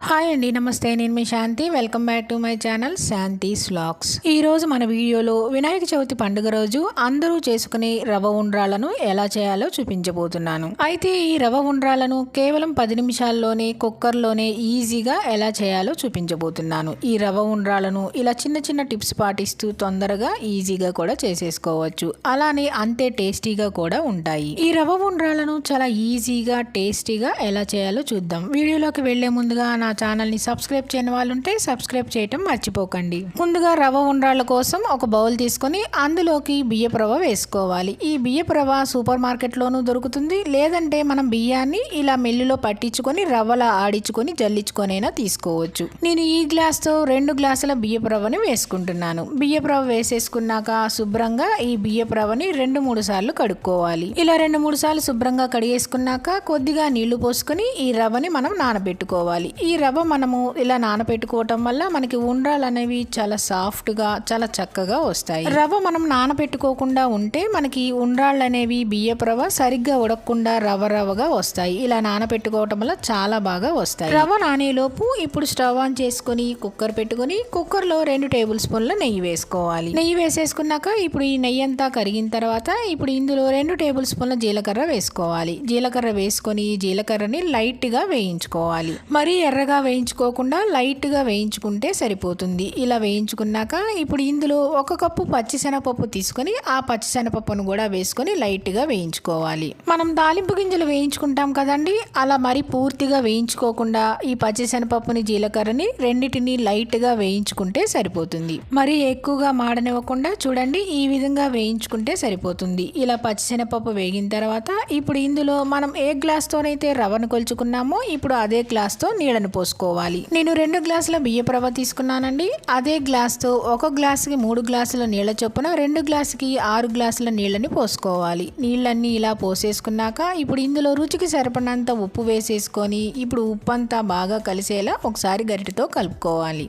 Hi అండి నమస్తే. నేను మీ Shanti. Welcome back to my channel Shanti vlogs ఈరోజు మన వీడియోలో వినాయక చవితి పండుగ రోజు అందరూ చేసుకునే రవ ఉండ్రాలను ఎలా చేయాలో చూపించబోతున్నాను. అయితే ఈ రవ ఉండ్రాలను కేవలం పది నిమిషాల్లోనే కుక్కర్లోనే ఈజీగా ఎలా చేయాలో చూపించబోతున్నాను. ఈ రవ ఉండ్రాలను ఇలా చిన్న చిన్న టిప్స్ పాటిస్తూ తొందరగా ఈజీగా కూడా చేసేసుకోవచ్చు. అలానే అంతే టేస్టీగా కూడా ఉంటాయి. ఈ రవ ఉండ్రాలను చాలా ఈజీగా టేస్టీగా ఎలా చేయాలో చూద్దాం. వీడియోలోకి వెళ్ళే ముందుగా నా నా ఛానల్ని సబ్స్క్రైబ్ చేయని వాళ్ళు ఉంటే సబ్స్క్రైబ్ చేయటం మర్చిపోకండి. ముందుగా రవ్వ ఉండ్రాళ్ళ కోసం ఒక బౌల్ తీసుకొని అందులోకి బియ్యపు రవ్వ వేసుకోవాలి. ఈ బియ్యపు రవ్వ సూపర్ మార్కెట్లోనూ దొరుకుతుంది. లేదంటే మనం బియ్యాన్ని ఇలా మిల్లులో పట్టించుకొని రవ్వలా ఆడించుకొని జల్లించుకొనైనా తీసుకోవచ్చు. నేను ఈ గ్లాస్తో రెండు గ్లాసుల బియ్యపు రవ్వని వేసుకుంటున్నాను. బియ్యపు రవ్వ వేసేసుకున్నాక శుభ్రంగా ఈ బియ్యపు రవ్వని రెండు మూడు సార్లు కడుక్కోవాలి. ఇలా రెండు మూడు సార్లు శుభ్రంగా కడిగేసుకున్నాక కొద్దిగా నీళ్ళు పోసుకొని ఈ రవ్వని మనం నానబెట్టుకోవాలి. ఈ రవ్వ మనము ఇలా నానబెట్టుకోవటం వల్ల మనకి ఉండ్రాలు అనేవి చాలా సాఫ్ట్గా చాలా చక్కగా వస్తాయి. రవ్వ మనం నానబెట్టుకోకుండా ఉంటే మనకి ఉండ్రాళ్ళు అనేవి బియ్యపు రవ్వ సరిగ్గా ఉడకకుండా రవ్వ రవ్వగా వస్తాయి. ఇలా నానబెట్టుకోవటం వల్ల చాలా బాగా వస్తాయి. రవ్వ నానేలోపు ఇప్పుడు స్టవ్ ఆన్ చేసుకొని కుక్కర్ పెట్టుకొని కుక్కర్లో రెండు టేబుల్ స్పూన్ల నెయ్యి వేసుకోవాలి. నెయ్యి వేసేసుకున్నాక ఇప్పుడు ఈ నెయ్యి అంతా కరిగిన తర్వాత ఇప్పుడు ఇందులో రెండు టేబుల్ స్పూన్ల జీలకర్ర వేసుకోవాలి. జీలకర్ర వేసుకొని జీలకర్రని లైట్గా వేయించుకోవాలి. మరీ ఎర్రగా వేయించుకోకుండా లైట్గా వేయించుకుంటే సరిపోతుంది. ఇలా వేయించుకున్నాక ఇప్పుడు ఇందులో ఒక కప్పు పచ్చిశనగపప్పు తీసుకొని ఆ పచ్చిశనగపప్పును కూడా వేసుకొని లైట్గా వేయించుకోవాలి. మనం దాలింపు గింజలు వేయించుకుంటాం కదండి అలా మరి పూర్తిగా వేయించుకోకుండా ఈ పచ్చిశనగపప్పుని జీలకర్రని రెండింటిని లైట్గా వేయించుకుంటే సరిపోతుంది. మరి ఎక్కువగా మాడనివ్వకుండా చూడండి ఈ విధంగా వేయించుకుంటే సరిపోతుంది. ఇలా పచ్చిశనగపప్పు వేగిన తర్వాత ఇప్పుడు ఇందులో మనం ఏ గ్లాస్ తోనైతే రవ్వను కొలుచుకున్నామో ఇప్పుడు అదే గ్లాస్తో నీడను నీళ్ళను పోసుకోవాలి. నేను రెండు గ్లాసుల బియ్య రవ్వ తీసుకున్నానండి. అదే గ్లాస్తో ఒక గ్లాసుకి మూడు గ్లాసుల నీళ్ళ చొప్పున రెండు గ్లాసుకి ఆరు గ్లాసుల నీళ్ళని పోసుకోవాలి. నీళ్ళన్నీ ఇలా పోసేసుకున్నాక ఇప్పుడు ఇందులో రుచికి సరిపడినంత ఉప్పు వేసేసుకొని ఇప్పుడు ఉప్పు అంతా బాగా కలిసేలా ఒకసారి గరిటతో కలుపుకోవాలి.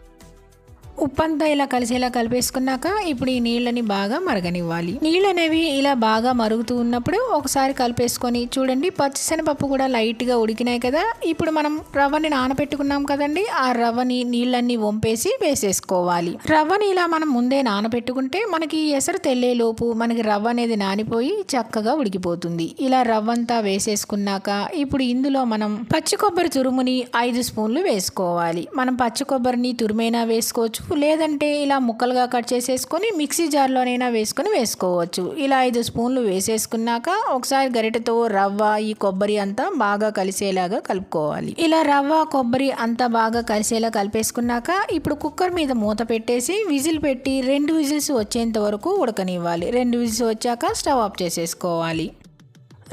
ఉప్పంతా ఇలా కలిసేలా కలిపేసుకున్నాక ఇప్పుడు ఈ నీళ్ళని బాగా మరగనివ్వాలి. నీళ్ళు అనేవి ఇలా బాగా మరుగుతూ ఉన్నప్పుడు ఒకసారి కలిపేసుకొని చూడండి పచ్చిశనగపప్పు కూడా లైట్గా ఉడికినాయి కదా. ఇప్పుడు మనం రవ్వని నానబెట్టుకున్నాం కదండి ఆ రవ్వని నీళ్ళన్ని వంపేసి వేసేసుకోవాలి. రవ్వని ఇలా మనం ముందే నానబెట్టుకుంటే మనకి ఎసరు తెల్లేలోపు మనకి రవ్వ అనేది నానిపోయి చక్కగా ఉడికిపోతుంది. ఇలా రవ్వంతా వేసేసుకున్నాక ఇప్పుడు ఇందులో మనం పచ్చి కొబ్బరి తురుముని ఐదు స్పూన్లు వేసుకోవాలి. మనం పచ్చి కొబ్బరిని తురుమైనా వేసుకోవచ్చు లేదంటే ఇలా ముక్కలుగా కట్ చేసేసుకొని మిక్సీ జార్లోనైనా వేసుకొని వేసుకోవచ్చు. ఇలా ఐదు స్పూన్లు వేసేసుకున్నాక ఒకసారి గరిటెతో రవ్వ ఈ కొబ్బరి అంతా బాగా కలిసేలాగా కలుపుకోవాలి. ఇలా రవ్వ కొబ్బరి అంతా బాగా కలిసేలా కలిపేసుకున్నాక ఇప్పుడు కుక్కర్ మీద మూత పెట్టేసి విజిల్ పెట్టి రెండు విజిల్స్ వచ్చేంత వరకు ఉడకనివ్వాలి. రెండు విజిల్స్ వచ్చాక స్టవ్ ఆఫ్ చేసేసుకోవాలి.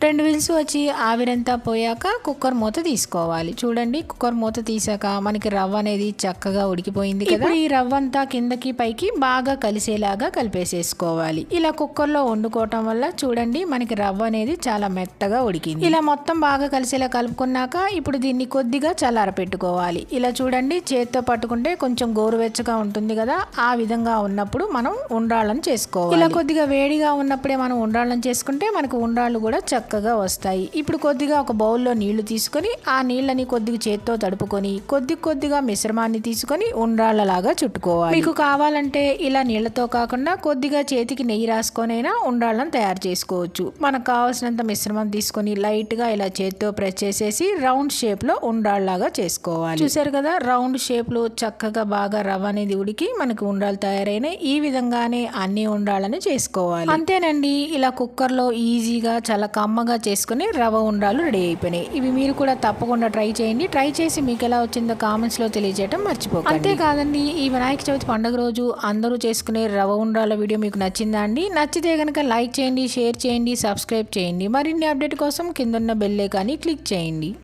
రెండు విల్స్ వచ్చి ఆవిరంతా పోయాక కుక్కర్ మూత తీసుకోవాలి. చూడండి కుక్కర్ మూత తీసాక మనకి రవ్వ అనేది చక్కగా ఉడికిపోయింది కదా. ఈ రవ్వ అంతా కిందకి పైకి బాగా కలిసేలాగా కలిపేసేసుకోవాలి. ఇలా కుక్కర్లో వండుకోవటం వల్ల చూడండి మనకి రవ్వ అనేది చాలా మెత్తగా ఉడికింది. ఇలా మొత్తం బాగా కలిసేలా కలుపుకున్నాక ఇప్పుడు దీన్ని కొద్దిగా చల్లార పెట్టుకోవాలి ఇలా చూడండి చేత్తో పట్టుకుంటే కొంచెం గోరువెచ్చగా ఉంటుంది కదా. ఆ విధంగా ఉన్నప్పుడు మనం ఉండ్రాళ్ళను చేసుకోవాలి. ఇలా కొద్దిగా వేడిగా ఉన్నప్పుడే మనం ఉండ్రాళ్ళను చేసుకుంటే మనకు ఉండ్రాళ్ళు కూడా చక్క చక్కగా వస్తాయి. ఇప్పుడు కొద్దిగా ఒక బౌల్లో నీళ్ళు తీసుకొని ఆ నీళ్ళని కొద్దిగా చేత్తో తడుపుకొని కొద్ది కొద్దిగా మిశ్రమాన్ని తీసుకొని ఉండ్రాళ్ళలాగా చుట్టుకోవాలి. మీకు కావాలంటే ఇలా నీళ్ళతో కాకుండా కొద్దిగా చేతికి నెయ్యి రాసుకొనైనా ఉండ్రాళ్ళను తయారు చేసుకోవచ్చు. మనకు కావాల్సినంత మిశ్రమం తీసుకొని లైట్గా ఇలా చేత్తో ప్రెస్ చేసేసి రౌండ్ షేప్లో ఉండ్రాళ్ళలాగా చేసుకోవాలి. చూసారు కదా రౌండ్ షేప్లో చక్కగా బాగా రవ్వ అనేది ఉడికి మనకు ఉండ్రాలు తయారైనాయి. ఈ విధంగానే అన్ని ఉండ్రాళ్ళని చేసుకోవాలి. అంతేనండి ఇలా కుక్కర్లో ఈజీగా చాలా కమ్మగా చేసుకుని రవ్వ ఉండ్రాలు రెడీ అయిపోయినాయి. ఇవి మీరు కూడా తప్పకుండా ట్రై చేయండి. ట్రై చేసి మీకు ఎలా వచ్చిందో కామెంట్స్లో తెలియజేయడం మర్చిపోకండి. అంతేకాదండి ఈ వినాయక చవితి పండుగ రోజు అందరూ చేసుకునే రవ్వ ఉండ్రాల వీడియో మీకు నచ్చిందా అండి? నచ్చితే కనుక లైక్ చేయండి షేర్ చేయండి సబ్స్క్రైబ్ చేయండి. మరిన్ని అప్డేట్ కోసం కిందన్న బెల్లే కానీ క్లిక్ చేయండి.